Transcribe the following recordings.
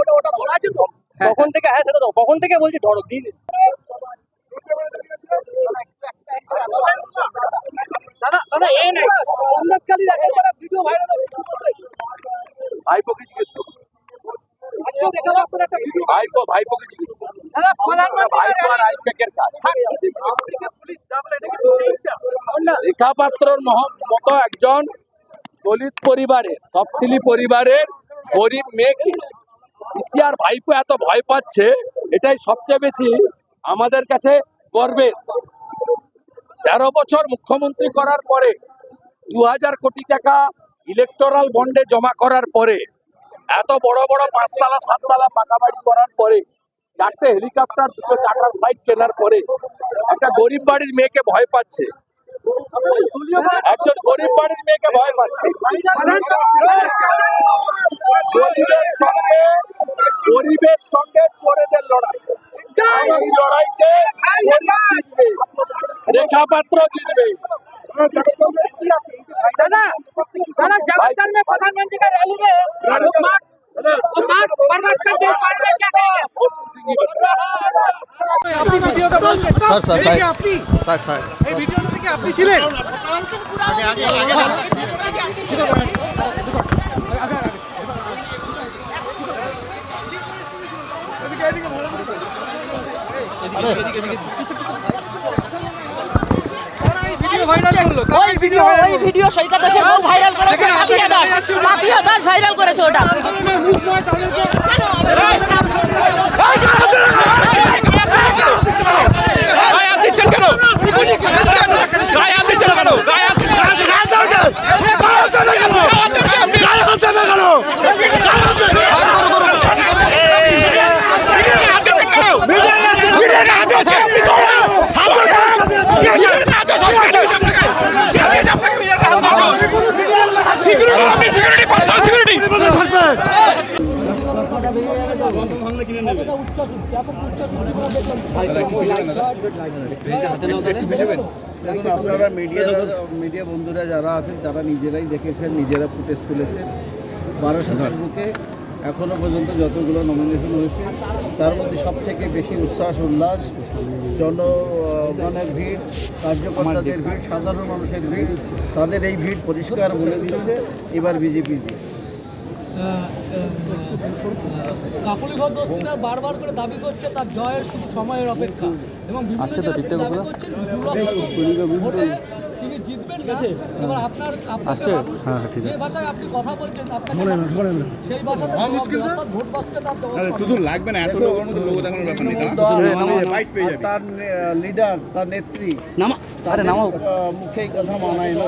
ওটা ওটা ধরা আছে তো। কখন থেকে হ্যাঁ সেটা তো? কখন থেকে বলছি ধরো দিন। দাদা দাদা এই নাই সন্দেশখালী ভিডিও ভাইরাল ভাইপোকে জিজ্ঞেস করো? ভাইপো ভাইপোকে জিজ্ঞেস করো? মতো একজন দলিত পরিবারের তফসিলি পরিবারের গরিব মেয়েকে পিসিআর ভাইপো এত ভয় পাচ্ছে, এটাই সবচেয়ে বেশি আমাদের কাছে গর্বের। তেরো বছর মুখ্যমন্ত্রী করার পরে দু হাজার কোটি টাকা ইলেকটোরাল বন্ডে জমা করার পরে, এত বড় বড় পাঁচতলা, সাততলা পাকা বাড়ি করার পরে, চারটে হেলিকপ্টার দুটো চাকার ফ্লাইট কেনার পরে, একটা গরিব বাড়ির মেয়েকে ভয় পাচ্ছে। একজন গরিব বাড়ির মেয়েকে ভয় পাচ্ছে গরিবের সঙ্গে গরিবের সঙ্গে চোরেদের লড়াই এই লড়াইতে গরিব জিতবে রেখা পাত্র জিতবে दादा दादा जगदल में प्रधानमंत्री का रैली में ভিডিও ভাইরাল ভিডিও সৈকত দাসের ভাইরাল করেছে। ভাইরাল করেছে ওটা মুখ নয় তাদেরকে গায়ে হাত দিচ্ছেন কেন গায়ে হাত দিচ্ছেন কেন গায়ে হাত সিকিউরিটি দেখুন আপনারা মিডিয়া মিডিয়া বন্ধুরা যারা আছেন তারা নিজেরাই দেখেছেন নিজেরা ফুটেজ তুলেছেন। বারোশোটার বুকে এখনও পর্যন্ত যতগুলো নমিনেশন হয়েছে তার মধ্যে সবথেকে বেশি উচ্ছ্বাস উল্লাস জনগণের ভিড় কার্যকর্তাদের ভিড় সাধারণ মানুষের ভিড় তাদের এই ভিড় পরিষ্কার বলে দিচ্ছে এবার বিজেপি দিয়ে কাকুলি বারবার করে দাবি করছে তার জয়ের শুধু সময়ের অপেক্ষা। এবং বিভিন্ন জায়গায় তিনি দাবি করছেন ভোটে তিনি জিতবেন না। এবার আপনার আপনাকে যে ভাষায় আপনি কথা বলছেন আপনাকে সেই জবাব দেবে। অর্থাৎ ভোট বাস্কে তার জবাব পাবে। তুই লাগবে না এত লোকের মধ্যে লোক দেখানোর ব্যাপার নেই। দল আর তার লিডার তার নেত্রী। নামা তাদের, আহ, মুখেই কথা মানায় না।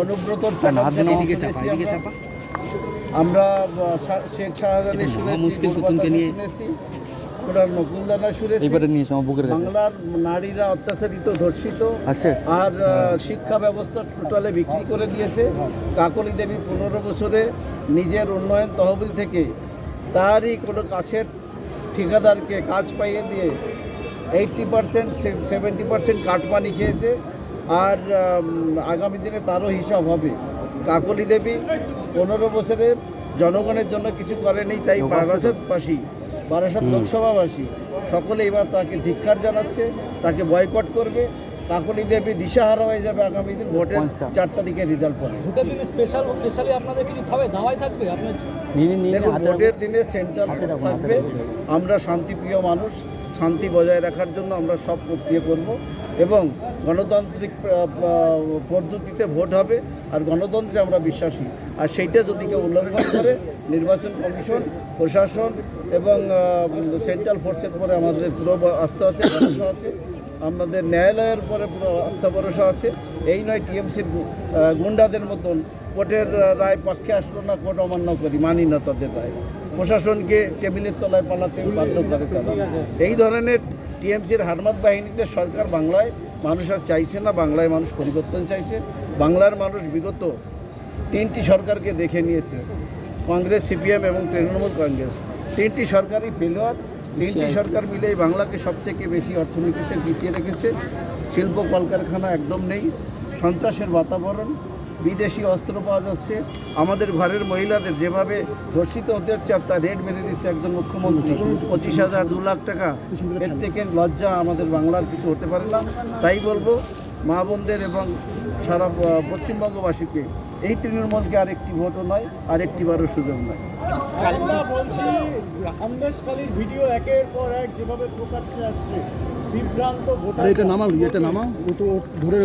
অনুব্রত অনুব্রতর এদিকে চাপা এদিকে চাপা। আমরা শেখ শাহজাহানের শুনেছি গোলবাতাসে শুনেছি ওনার নকুলদানা শুনেছি। বাংলার নারীরা অত্যাচারিত ধর্ষিত আর শিক্ষা ব্যবস্থা টোটালে বিক্রি করে দিয়েছে। কাকলি দেবী পনেরো বছরে নিজের উন্নয়ন তহবিল থেকে তারই কোনো কাছের ঠিকাদারকে কাজ পাইয়ে দিয়ে eighty percent seventy percent cut money খেয়েছে। আর আগামী দিনে তারও হিসাব হবে। কাকলি দেবী পনেরো বছরে জনগণের জন্য কিছু করেনি তাই বারাসাতবাসী বারাসাত লোকসভাবাসী সকলে এবার তাকে ধিক্ষার জানাচ্ছে তাকে বয়কট করবে। কাকলি দেবী দিশাহারা হয়ে যাবে আগামী দিন ভোটের চার তারিখে রেজাল্ট পরে ভোটের দিনে স্পেশাল স্পেশালি আপনাদের কিছু থাকবে? দাওয়াই থাকবে? আপনার দেখুন ভোটের দিনে সেন্ট্রাল থাকবে। আমরা শান্তিপ্রিয় মানুষ শান্তি বজায় রাখার জন্য আমরা সব প্রক্রিয়া করব এবং গণতান্ত্রিক পদ্ধতিতে ভোট হবে আর গণতন্ত্রে আমরা বিশ্বাসী। আর সেইটা যদি কেউ উল্লঙ্ঘন করে, নির্বাচন কমিশন, প্রশাসন এবং সেন্ট্রাল ফোর্সের পরে আমাদের পুরো আস্থা আছে, ভরসা আছে, আমাদের ন্যায়ালয়ের পরে পুরো আস্থা ভরসা আছে, এই নয় টিএমসির গুন্ডাদের মতন কোর্টের রায় পক্ষে আসলো না, কোর্ট অমান্য করি, মানি না তাদের রায়। প্রশাসনকে টেবিলের তলায় পালাতে বাধ্য করে তারা। এই ধরনের টিএমসির হারমাত বাহিনীতে সরকার বাংলায় মানুষ আর চাইছে না বাংলায় মানুষ পরিবর্তন চাইছে। বাংলার মানুষ বিগত তিনটি সরকারকে দেখে নিয়েছে কংগ্রেস সিপিএম এবং তৃণমূল কংগ্রেস। তিনটি সরকারই ফেলোয়ার তিনটি সরকার মিলে বাংলাকে সবথেকে বেশি অর্থনীতিতে পিছিয়ে রেখেছে। শিল্প কলকারখানা একদম নেই সন্ত্রাসের বাতাবরণ বিদেশি অস্ত্র পাওয়া যাচ্ছে। আমাদের ঘরের মহিলাদের যেভাবে ধর্ষিত হতে হচ্ছে আর তার রেট বেঁধে দিচ্ছে একজন মুখ্যমন্ত্রী। পঁচিশ হাজার দু লাখ টাকা। এর থেকে লজ্জা আমাদের বাংলার কিছু হতে পারে না। তাই বলব মা বোনদের এবং সারা পশ্চিমবঙ্গবাসীকে এই তৃণমূলকে আরেকটি ভোটও নয় আরেকটিবারও সুযোগ নয়। আমরা বলছি ভিডিও একের পর এক যেভাবে প্রকাশ্যে আসছে। বিভ্রান্ত এটা নামাও এটা নামাও ও তো ধরে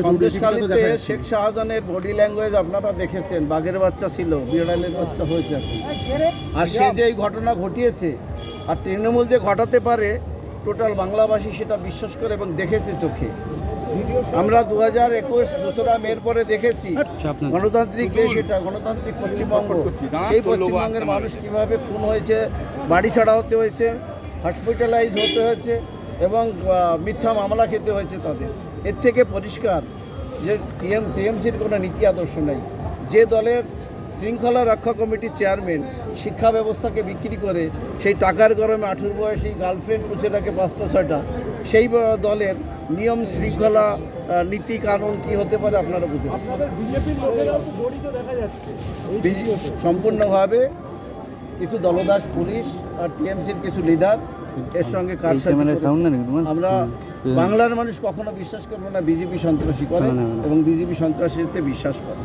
শেখ শাহজাহানের বডি ল্যাঙ্গুয়েজ আপনারা দেখেছেন বাঘের বাচ্চা ছিল বিড়ালের বাচ্চা হয়েছে এখন। আর সে যে এই ঘটনা ঘটিয়েছে আর তৃণমূল যে ঘটাতে পারে টোটাল বাংলাভাষী সেটা বিশ্বাস করে এবং দেখেছে চোখে। আমরা দু হাজার একুশ দোসরা মের পরে দেখেছি গণতান্ত্রিক দেশ এটা গণতান্ত্রিক পশ্চিমবঙ্গ। সেই পশ্চিমবঙ্গের মানুষ কীভাবে খুন হয়েছে বাড়ি ছাড়া হতে হয়েছে হসপিটালাইজ হতে হয়েছে এবং মিথ্যা মামলা খেতে হয়েছে তাদের। এর থেকে পরিষ্কার যে টিএম টিএমসির কোনো নীতি আদর্শ নেই। যে দলের শৃঙ্খলা রক্ষা কমিটির চেয়ারম্যান শিক্ষা ব্যবস্থাকে বিক্রি করে সেই টাকার গরমে আঠেরো বয়সী গার্লফ্রেন্ড পুষে রাখে পাঁচটা ছয়টা সেই দলের নিয়ম শৃঙ্খলা নীতি কানুন কি হতে পারে আপনারা বিজে- সম্পূর্ণভাবে কিছু দলদাস পুলিশ আর টিএমসির কিছু লিডার এর সঙ্গে কার আমরা বাংলার মানুষ কখনো বিশ্বাস করব না বিজেপি সন্ত্রাসী করে এবং বিজেপি সন্ত্রাসীতে বিশ্বাস করে।